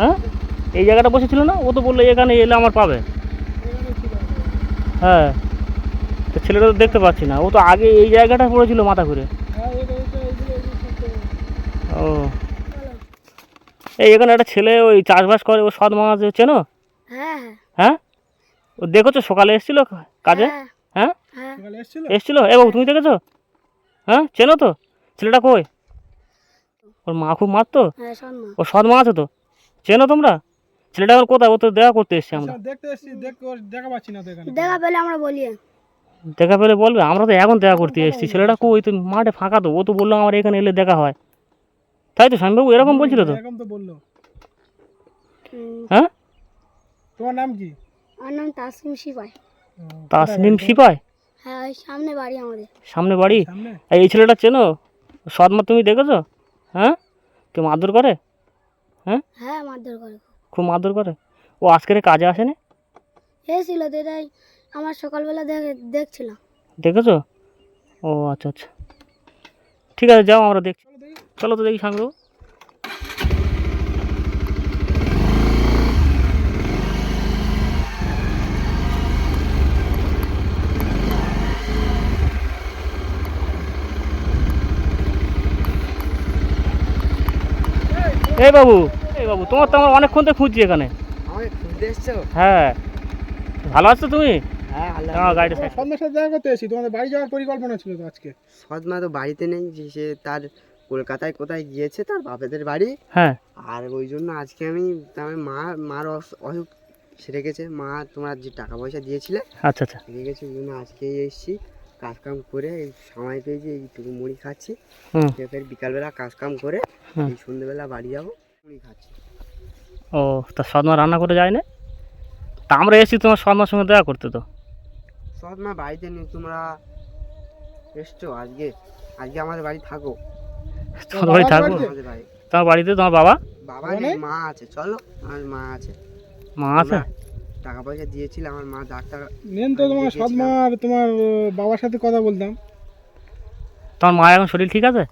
হ্যাঁ? এই জায়গাটা বসেছিল না? ও তো বলল এখানে এলে আমার পাবে। হ্যাঁ। তো ছেলেটা তো দেখতে পাচ্ছি না। ও তো আগে এই জায়গাটা পড়েছিল মাথা ঘুরে। ও। এই এখানে একটা ছেলে ওই চাষবাস করে ও সৎ মাছ চেনো হ্যাঁ হ্যাঁ। হ্যাঁ? ও দেখেছ? সকালে এসেছিল কাজে? হ্যাঁ হ্যাঁ? এসেছিল? এ বাবু তুমি দেখেছ? হ্যাঁ? চেনো তো? ছেলেটা কই? ওর মা খুব মারতো? হ্যাঁ ও সৎ মা আছে তো চেনো তোমরা? ছেলেটা এখন কোথায়? ও তো দেখা করতে এসছি আমরা দেখতে এসছি দেখ দেখা পাচ্ছি না তো এখানে। দেখা পেলে আমরা বলি। দেখা পেলে বলবে? আমরা তো এখন দেখা করতে এসেছি। ছেলেটা কই? তো মাঠে ফাঁকা তো। ও তো বলল আমার এখানে এলে দেখা হয়। তাই তো স্বামীবাবু? এরকম বলছিল তো? এরকম তো বলল। হ্যাঁ? তোমার নাম কি? আমার নাম তাসিম সিপাই। তাসনিম সিপাই? হ্যাঁ সামনে বাড়ি আমাদের। সামনে বাড়ি? এই ছেলেটা চেনো? সৎমা তুমি দেখেছ? হ্যাঁ? কেউ মারধর করে? হ্যাঁ? হ্যাঁ মারধর করে খুব। মারধর করে? ও আজকের কাজে আসেনি? এসেছিল তাই আমার সকালবেলা দেখে দেখছিলাম। দেখেছ? ও আচ্ছা আচ্ছা। ঠিক আছে যাও আমরা দেখছি। চলো তো দেখি সামনে এই বাবু এই বাবু তোমার তো আমার অনেকক্ষণ থেকে খুঁজছি এখানে। খুঁজতে এসছো? হ্যাঁ। ভালো আছো তুমি? হ্যাঁ আল্লাহ আমার গাড়িটা সাইড সন্ধ্যার সাথে দেখা করতে এসেছি তোমাদের বাড়ি যাওয়ার পরিকল্পনা ছিল তো আজকে। সৎমা তো বাড়িতে নেই যে সে তার কলকাতায় কোথায় গিয়েছে তার বাপেদের বাড়ি। হ্যাঁ। আর ওই জন্য আজকে আমি আমার মা মার অস- অসুখ সেরে গেছে। মা তোমার যে টাকা পয়সা দিয়েছিলে আচ্ছা আচ্ছা। সেরে গেছে ওই জন্য আজকে এসেছি। কাজ কাম করে এই সময় পেয়েছি এইটুকু মুড়ি খাচ্ছি। ফের বিকালবেলা কাজ কাম করে। এই সন্ধ্যেবেলা বাড়ি যাব। ও তা সদমা রান্না করে যায় না তা আমরা এসেছি তোমার সদমার সঙ্গে দেখা করতে তো। সৎমা বাড়িতে নেই তোমরা এসছো আজকে। আজকে আমাদের বাড়ি থাকো। তোমার বাড়ি থাকব আমাদের বাড়ি। তোমার বাড়িতে তোমার বাবা? বাবা মানে? নেই মা আছে। চলো আমার মা আছে। মা আছে? টাকা পয়সা দিয়েছিল আমার মা ডাক্তার মেন তো তোমার সৎ মা আর তোমার বাবার সাথে কথা বলতাম। তোমার মা এখন শরীর ঠিক আছে?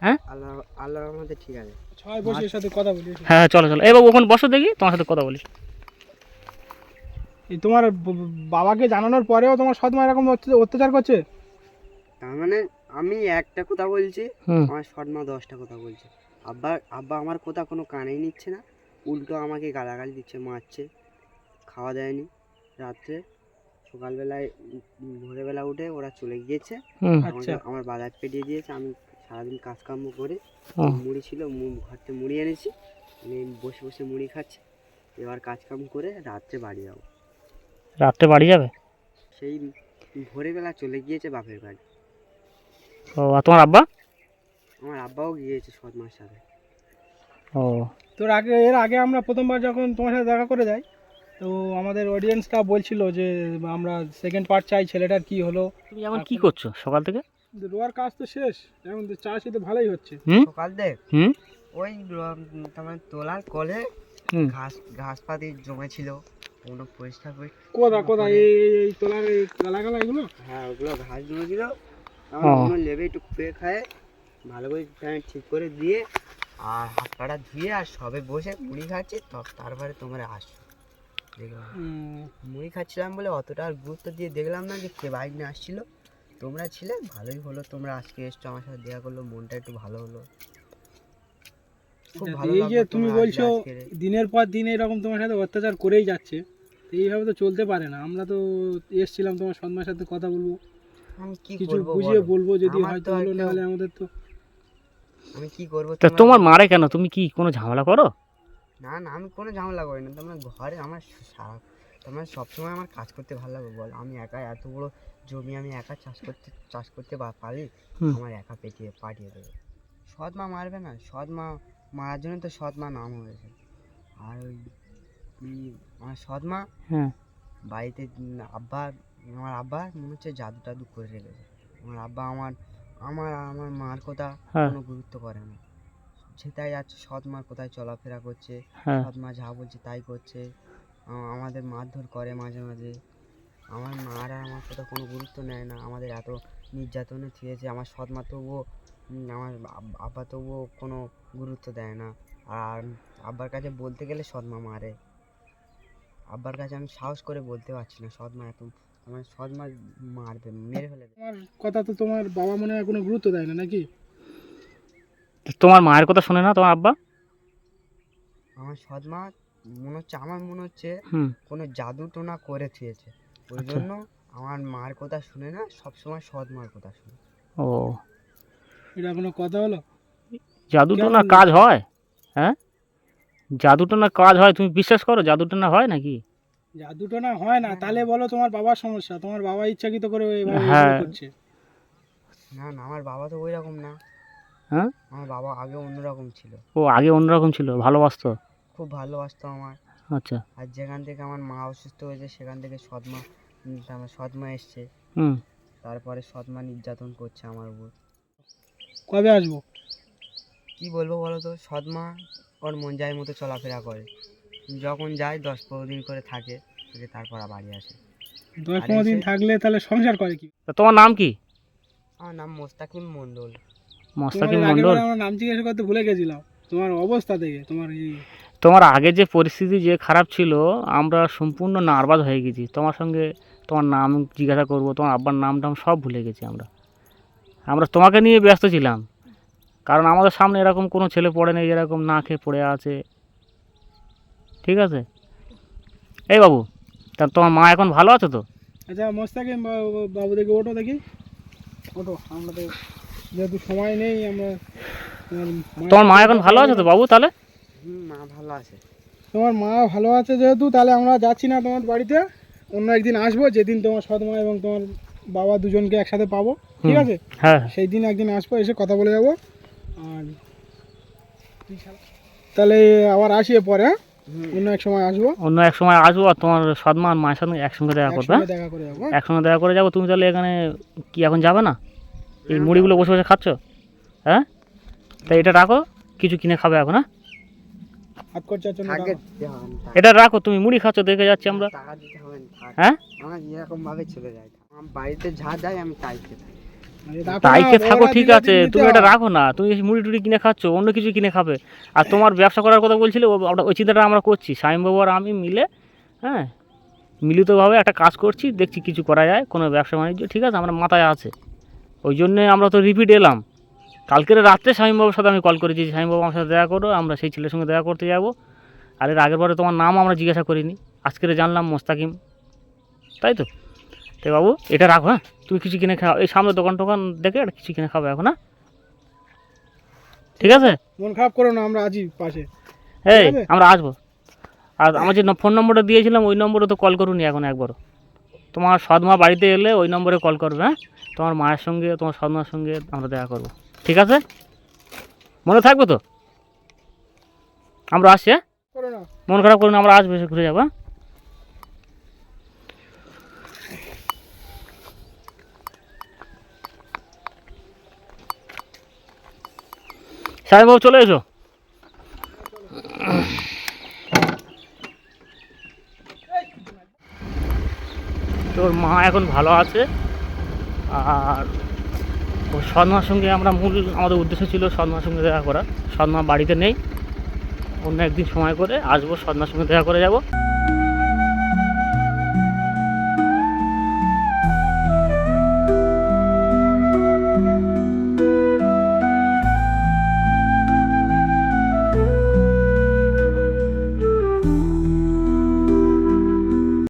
হ্যাঁ? আল্লাহ আল্লাহ আমাদের ঠিক আছে। ছয় বসে এর সাথে কথা বলি হ্যাঁ চলো চলো। এই বাবু ওখানে বসো দেখি তোমার সাথে কথা বলি। এই তোমার বাবাকে জানানোর পরেও তোমার সৎ মা এরকম অত্য- অত্যাচার করছে? তার মানে আমি একটা কথা বলছি আমার শর্ট মা দশটা কথা বলছে। আব্বা আব্বা আমার কথা কোনো কানেই নিচ্ছে না। উল্টো আমাকে গালাগালি দিচ্ছে মারছে। খাওয়া দেয়নি। রাত্রে সকালবেলায় ভোরবেলা উঠে ওরা চলে গিয়েছে। আচ্ছা। আমার বাজার পেটিয়ে দিয়েছে। আমি সারাদিন কাজকর্ম করে মুড়ি ছিল মু- ঘর থেকে মুড়ি এনেছি। আমি বসে বসে মুড়ি খাচ্ছি। এবার কাজকাম করে রাত্রে বাড়ি যাব। রাত্রে বাড়ি যাবে? সেই ভোরবেলা চলে গিয়েছে বাপের বাড়ি। ও আর তোমার আব্বা? আমার আব্বাও গিয়েছে সৎ মার সাথে। ও। তোর আগে এর আগে আমরা প্রথমবার যখন তোমার সাথে দেখা করে যাই তো আমাদের অডিয়েন্সটা বলছিল যে আমরা সেকেন্ড পার্ট চাই ছেলেটার কি হলো। তুমি এখন কি করছ সকাল থেকে? রোয়ার কাজ তো শেষ এখন তো চাষই তো ভালোই হচ্ছে। সকাল দেখ হুম? ওই তোমার তোলার কলে হুম। ঘাস ঘাসপাতি জমেছিল ওগুলো পরিষ্কার করে কোদা কোদা এই এই- এই তোলার এই গালা গালা এগুলো? হ্যাঁ ওগুলো ঘাস জমেছিল। আমার ওগুলো লেবে একটু খুঁয়ে খায় ভালো করে আমি ঠিক করে দিয়ে আর হাত পাটা ধুয়ে আর সবে বসে মুড়ি খাচ্ছি তারপরে তোমরা আসছো দেখলাম। মুড়ি খাচ্ছিলাম বলে অতটা আর গুরুত্ব দিয়ে দেখলাম না যে কে বাইক নিয়ে আসছিল। তোমরা ছিলে? ভালোই হলো। তোমরা আজকে এসছো আমার সাথে দেখা করল মনটা একটু ভালো হলো। এই যে তুমি বলছো দিনের পর দিন এরকম তোমার সাথে অত্যাচার করেই যাচ্ছে। এইভাবে তো চলতে পারে না। আমরা তো এসছিলাম তোমার সন্ধ্যার সাথে কথা বলব। আমি কি কিছু বুঝিয়ে বলব যদি হয়তো হলো একটা- নাহলে আমাদের তো আমি কি করব? তা তোমার মারে কেন? তুমি কি কোনো ঝামেলা করো? না না আমি কোনো ঝামেলা করি না। তোমরা ঘরে আমার সারা তোমরা সবসময় আমার কাজ করতে ভালো লাগে বল। আমি একা এত বড় জমি আমি একা চাষ করতে চাষ করতে পারি? আমার একা পেটিয়ে পাঠিয়ে দেবে। সৎ মা মারবে না সৎ মা মারার জন্য তো সৎ মা নাম হয়েছে। আর ওই আমার সৎ মা হ্যাঁ। বাড়িতে আব্বা আমার আব্বা মনে হচ্ছে জাদু টাদু করে রেখেছে। আমার আব্বা আমার আমার আমার মার কথা হ্যাঁ। কোনো গুরুত্ব করে না। সেটাই যাচ্ছে সৎ মা কোথায় চলাফেরা করছে। হ্যাঁ। সৎ মা যা বলছে তাই করছে। আমাদের মারধর করে মাঝে মাঝে। আমার মারা আমার কথা কোনো গুরুত্ব নেয় না। আমাদের এত নির্যাতনে থিয়েছে। আমার সৎ মা তবুও আমার আব- আব্বা তবুও কোনো গুরুত্ব দেয় না। আর আব্বার কাছে বলতে গেলে সৎমা মারে। আব্বার কাছে আমি সাহস করে বলতে পারছি না সৎমা এত আমার সৎমা মারবে মেরে ফেলে। তোমার কথা তো তোমার বাবা মনে হয় কোনো গুরুত্ব দেয় না নাকি? তোমার মায়ের কথা শোনে না তোমার আব্বা? আমার সৎমা মনে হচ্ছে আমার মনে হচ্ছে কোনো জাদু টোনা করে থুয়েছে। ওই আচ্ছা। জন্য আমার মার কথা শুনে না সবসময় সৎ মার কথা শুনে। ও। এটা কোনো কথা হলো? জাদুটা কেমন না লাগে? কাজ হয় হ্যাঁ? জাদুটা না কাজ হয় তুমি বিশ্বাস করো জাদুটা টোনা হয় নাকি? জাদুটো টোনা হয় না তাহলে বলো তোমার বাবার সমস্যা তোমার বাবা ইচ্ছাকৃত করে হ্যাঁ। করছে। না না আমার বাবা তো ওই রকম না। হ্যাঁ? আমার বাবা আগে অন্যরকম ছিল। ও আগে অন্যরকম ছিল ভালোবাসতো? খুব ভালোবাসতো আমার। আচ্ছা। আর যেখান থেকে আমার মা অসুস্থ হয়েছে সেখান থেকে সৎমা আমার সৎমা এসছে। হুম। তারপরে সৎমা নির্যাতন করছে আমার উপর। কবে আসব? কি বলব বলো তো সৎমা ওর মন যায় মতো চলাফেরা করে। যখন যায় দশ পনেরো দিন করে থাকে থেকে তারপর বাড়ি আসে। দশ পনেরো দিন থাকলে তাহলে সংসার করে কি? তা তোমার নাম কি? আমার নাম মোস্তাকিম মণ্ডল। মস্তাকিম মণ্ডল? বার নাম জিজ্ঞাসা করতে ভুলে গেছিলাম। তোমার অবস্থা থেকে তোমার এই তোমার আগে যে পরিস্থিতি যে খারাপ ছিল আমরা সম্পূর্ণ নার্ভাস হয়ে গেছি। তোমার সঙ্গে তোমার নাম জিজ্ঞাসা করব তোমার আব্বার নাম টাম সব ভুলে গেছি আমরা। আমরা তোমাকে নিয়ে ব্যস্ত ছিলাম কারণ আমাদের সামনে এরকম কোনো ছেলে পড়ে নেই এরকম না খেয়ে পড়ে আছে। ঠিক আছে? এই বাবু তা তোমার মা এখন ভালো আছে তো? আচ্ছা বাবু- দেখি ওটো দেখি। ওটো আমরা তো যেহেতু সময় নেই আমরা তোমার মা এখন ভালো আছে তো বাবু তাহলে? মা ভালো আছে। তোমার মা ভালো আছে যেহেতু তাহলে আমরা যাচ্ছি না তোমার বাড়িতে। অন্য একদিন আসব যেদিন তোমার সৎ মা এবং তোমার বাবা দুজনকে একসাথে পাবো ঠিক আছে? হ্যাঁ। সেই দিন একদিন আসব এসে কথা বলে যাব। আর তাহলে আবার আসি পরে হ্যাঁ? অন্য এক সময় আসব। অন্য এক সময় আসব আর তোমার সদমা আর মায়ের সঙ্গে একসঙ্গে দেখা করবে হ্যাঁ? দেখা করে যাব? একসঙ্গে দেখা করে যাব তুমি তাহলে এখানে কি এখন যাবে না? এই মুড়িগুলো বসে বসে খাচ্ছ হ্যাঁ? তাই এটা রাখো কিছু কিনে খাবে এখন হ্যাঁ? হাত খরচার জন্য এটা রাখো তুমি মুড়ি খাচ্ছ দেখে যাচ্ছি আমরা। টাকা দিতে হবে না, হ্যাঁ? আমার এরকম ভাবে চলে যায়। আমার বাড়িতে যা যায় আমি তাই খেতে থাকি। ঠিক আছে। তুমি এটা রাখো না। তুমি মুড়ি টুড়ি কিনে খাচ্ছ অন্য কিছু কিনে খাবে। আর তোমার ব্যবসা করার কথা বলছিলে ওটা- ওই চিন্তাটা আমরা করছি। স্বামীবাবু আর আমি মিলে হ্যাঁ মিলিতভাবে একটা কাজ করছি দেখছি কিছু করা যায় কোনো ব্যবসা বাণিজ্য ঠিক আছে আমরা মাথায় আছে। ওই জন্যে আমরা তো রিপিট এলাম। কালকের রাত্রে স্বামীবাবুর সাথে আমি কল করেছি যে স্বামীবাবু আমার সাথে দেখা করো আমরা সেই ছেলের সঙ্গে দেখা করতে যাব। আর এর আগের বারে তোমার নাম আমরা জিজ্ঞাসা করিনি। আজকের জানলাম মোস্তাকিম। তাই তো? তো বাবু এটা রাখো হ্যাঁ? তুমি কিছু কিনে খাও। এই সামনে দোকান টোকান দেখে একটা কিছু কিনে খাবে এখন হ্যাঁ? ঠিক আছে? মন খারাপ করো না আমরা আছি পাশে। এই আমরা আসব। আর আমার যে ফোন নম্বরটা দিয়েছিলাম ওই নম্বরে তো কল করুনি এখন একবারও। তোমার সদমা বাড়িতে এলে ওই নম্বরে কল করবে হ্যাঁ? তোমার মায়ের সঙ্গে তোমার সদমার সঙ্গে আমরা দেখা করব। ঠিক আছে? মনে থাকবে তো? আমরা আসছি হ্যাঁ? মন খারাপ করুন আমরা আসব এসে ঘুরে যাব হ্যাঁ? সাহেববাবু চলে এসো। তোর মা এখন ভালো আছে আর সদমার সঙ্গে আমরা মূল আমাদের উদ্দেশ্য ছিল সন্ধ্যার সঙ্গে দেখা করা। সন্ধ্যা বাড়িতে নেই। অন্য একদিন সময় করে আসব, সন্ধ্যার সঙ্গে দেখা করে যাব।